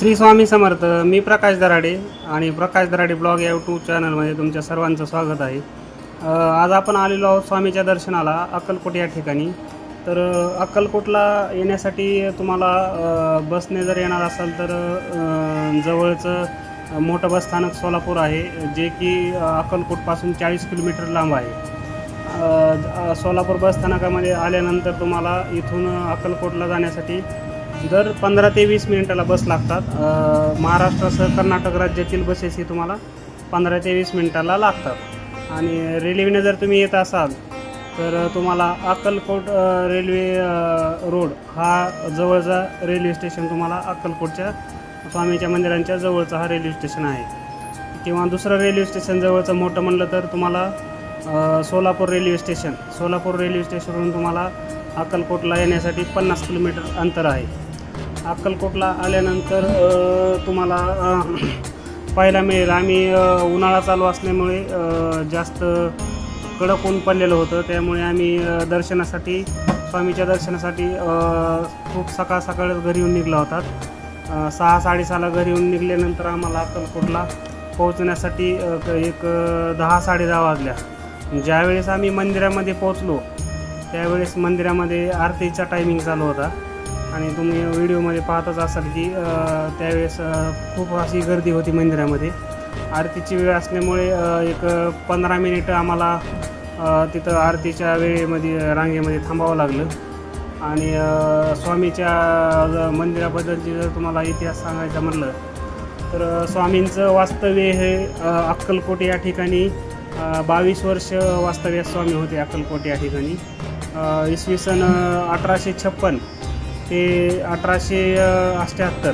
श्री स्वामी समर्थ मी प्रकाश दराडे आणि प्रकाश दराडे ब्लॉग या यूट्यूब चॅनलमध्ये तुमच्या सर्वांचं स्वागत आहे. आज आपण आलेलो आहोत स्वामीच्या दर्शनाला अक्कलकोट या ठिकाणी. तर अक्कलकोटला येण्यासाठी तुम्हाला बसने जर येणार असाल तर जवळचं मोठं बसस्थानक सोलापूर आहे जे की अक्कलकोटपासून चाळीस किलोमीटर लांब आहे. सोलापूर बसस्थानकामध्ये आल्यानंतर तुम्हाला इथून अक्कलकोटला जाण्यासाठी दर पंधरा ते वीस मिनिटाला बस लागतात. महाराष्ट्रासह कर्नाटक राज्यातील बसेस ही तुम्हाला पंधरा ते वीस मिनिटाला लागतात. आणि रेल्वेने जर तुम्ही येत असाल तर तुम्हाला अक्कलकोट रेल्वे रोड हा जवळचा रेल्वे स्टेशन तुम्हाला अक्कलकोटच्या स्वामीच्या मंदिरांच्या जवळचा हा रेल्वे स्टेशन आहे. किंवा दुसरं रेल्वे स्टेशन जवळचं मोठं म्हणलं तर तुम्हाला Solapur railway station. Solapur railway स्टेशनवरून तुम्हाला अक्कलकोटला येण्यासाठी पन्नास किलोमीटर अंतर आहे. अक्कलकोटला आल्यानंतर तुम्हाला पाहायला मिळेल. आम्ही उन्हाळा चालू असल्यामुळे जास्त कडक ऊन पडलेलं होतं. त्यामुळे आम्ही दर्शनासाठी स्वामीच्या दर्शनासाठी खूप सकाळ सकाळ घरी येऊन निघला होता. सहा साडेसहाला घरी येऊन निघाल्यानंतर आम्हाला अक्कलकोटला पोहोचण्यासाठी एक दहा साडे दहा वाजल्या. ज्यावेळेस आम्ही मंदिरामध्ये पोहोचलो त्यावेळेस मंदिरामध्ये आरतीचा टायमिंग चालू होता. आणि तुम्ही व्हिडिओमध्ये पाहतच असाल की त्यावेळेस खूप अशी गर्दी होती मंदिरामध्ये. आरतीची वेळ असल्यामुळे एक पंधरा मिनिटं आम्हाला तिथं आरतीच्या वेळेमध्ये रांगेमध्ये थांबावं लागलं. आणि स्वामीच्या मंदिराबद्दलची जर तुम्हाला इतिहास सांगायचा म्हटलं तर स्वामींचं वास्तव्य हे अक्कलकोट या ठिकाणी बावीस वर्ष वास्तव्यात स्वामी होते अक्कलकोट या ठिकाणी. इसवी सन अठराशे छप्पन ते अठराशे अठ्ठ्याहत्तर.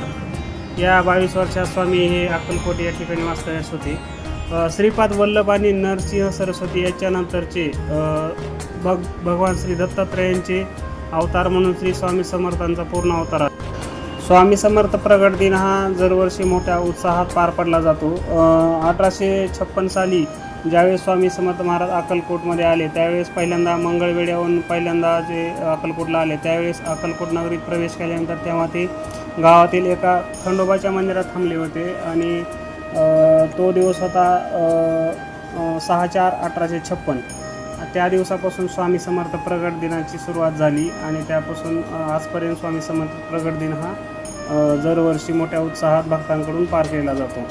या बावीस वर्षात स्वामी हे अक्कलकोट या ठिकाणी वास्तव्यास होते. श्रीपाद वल्लभ आणि नरसिंह सरस्वती याच्यानंतरचे भग भगवान श्री दत्तात्रयांचे अवतार म्हणून श्री स्वामी समर्थांचा पूर्ण अवतार आहे. स्वामी समर्थ प्रगट दिन हा दरवर्षी मोठ्या उत्साहात पार पडला जातो. अठराशे छप्पन साली ज्यावेळेस स्वामी समर्थ महाराज अक्कलकोटमध्ये आले त्यावेळेस पहिल्यांदा मंगळवेड्याहून पहिल्यांदा जे अक्कलकोटला आले त्यावेळेस अक्कलकोट नगरीत प्रवेश केल्यानंतर तेव्हा ते गावातील एका खंडोबाच्या मंदिरात थांबले होते आणि तो दिवस होता सहा चार अठराशे छप्पन. त्या दिवसापासून स्वामी समर्थ प्रगट दिनाची सुरुवात झाली आणि त्यापासून आजपर्यंत स्वामी समर्थ प्रगट दिन हा दरवर्षी मोठ्या उत्साहात भक्तांकडून पार केला जातो.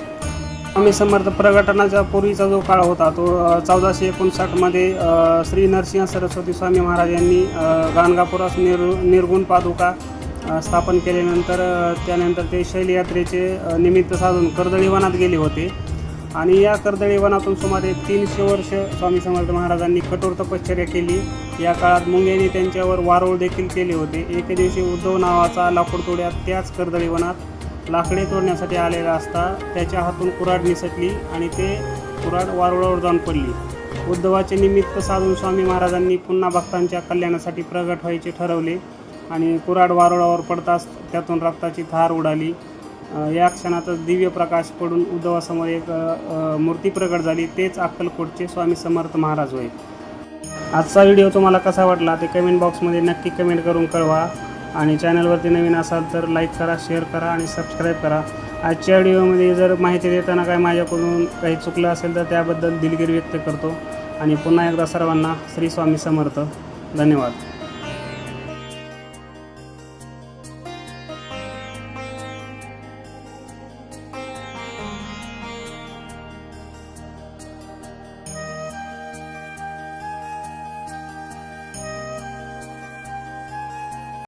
स्वामी समर्थ प्रगटनाच्या पूर्वीचा जो काळ होता तो चौदाशे एकोणसाठमध्ये श्री नरसिंह सरस्वती स्वामी महाराज यांनी गाणगापुरास गाणगापुरात निर निर्गुण पादुका स्थापन केल्यानंतर त्यानंतर ते शैलयात्रेचे निमित्त साधून कर्दळीवनात गेले होते. आणि या कर्दळीवनातून सुमारे तीनशे वर्ष स्वामी समर्थ महाराजांनी कठोर तपश्चर्या केली. या काळात मुंग्यांनी त्यांच्यावर वारोळ देखील केले होते. एके दिवशी उद्धव नावाचा लाकूड तोड्यात त्याच कर्दळीवनात लाकडे तोडण्यासाठी आलेला असता त्याच्या हातून कुराड निसटली आणि ते कुराड वारुळावर जाऊन पडली. उद्धवाचे निमित्त साधून स्वामी महाराजांनी पुन्हा भक्तांच्या कल्याणासाठी प्रगट व्हायचे ठरवले आणि कुऱ्हाड वारुळावर पडताच त्यातून रक्ताची थार उडाली. या क्षणातच दिव्य प्रकाश पडून उद्धवासमोर एक मूर्ती प्रगट झाली. तेच अक्कलकोटचे स्वामी समर्थ महाराज होय. आजचा व्हिडिओ तुम्हाला कसा वाटला ते कमेंट बॉक्समध्ये नक्की कमेंट करून कळवा. आणि चॅनलवरती नवीन असाल तर लाईक करा शेअर करा आणि सबस्क्राईब करा. आजच्या व्हिडिओमध्ये जर माहिती देताना काय माझ्याकडून काही चुकलं असेल तर त्याबद्दल दिलगिरी व्यक्त करतो. आणि पुन्हा एकदा सर्वांना श्री स्वामी समर्थ. धन्यवाद.